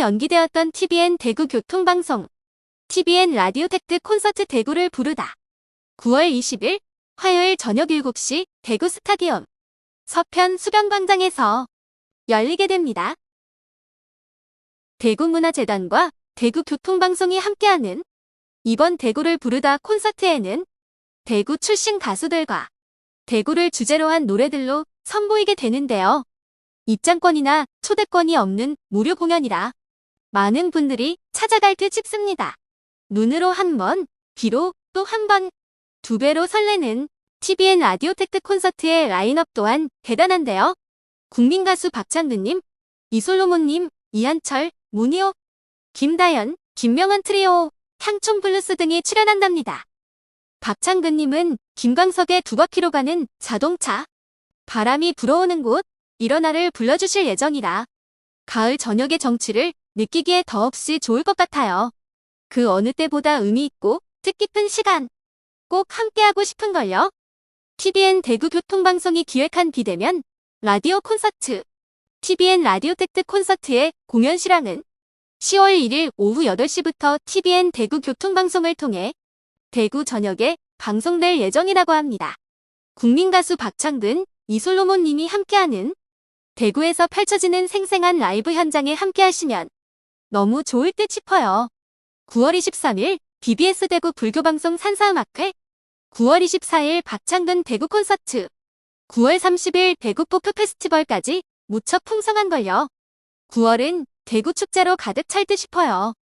연기되었던 TBN 대구 교통방송 TBN 라디오 텍트 콘서트 대구를 부르다 9월 20일 화요일 저녁 7시 대구 스타디움 서편 수변광장에서 열리게 됩니다. 대구문화재단과 대구교통방송이 함께하는 이번 대구를 부르다 콘서트에는 대구 출신 가수들과 대구를 주제로 한 노래들로 선보이게 되는데요. 입장권이나 초대권이 없는 무료 공연이라 많은 분들이 찾아갈 듯 싶습니다. 눈으로 한 번, 귀로 또 한 번, 두 배로 설레는 TBN 라디오 텍트 콘서트의 라인업 또한 대단한데요. 국민 가수 박창근님, 이솔로몬님, 이한철, 문희호, 김다연, 김명은 트리오, 향촌 블루스 등이 출연한답니다. 박창근님은 김광석의 두 바퀴로 가는 자동차, 바람이 불어오는 곳, 일어나를 불러주실 예정이라 가을 저녁의 정취를 느끼기에 더없이 좋을 것 같아요. 그 어느 때보다 의미 있고 뜻깊은 시간 꼭 함께하고 싶은걸요. TBN 대구 교통방송이 기획한 비대면 라디오 콘서트 TBN 라디오 텍트 콘서트의 공연 실황은 10월 1일 오후 8시부터 TBN 대구 교통방송을 통해 대구 저녁에 방송될 예정이라고 합니다. 국민 가수 박창근, 이솔로몬 님이 함께하는 대구에서 펼쳐지는 생생한 라이브 현장에 함께하시면 너무 좋을 듯 싶어요. 9월 23일 BBS 대구 불교방송 산사음악회 9월 24일 박창근 대구 콘서트 9월 30일 대구 포크 페스티벌까지 무척 풍성한걸요. 9월은 대구 축제로 가득 찰 듯 싶어요.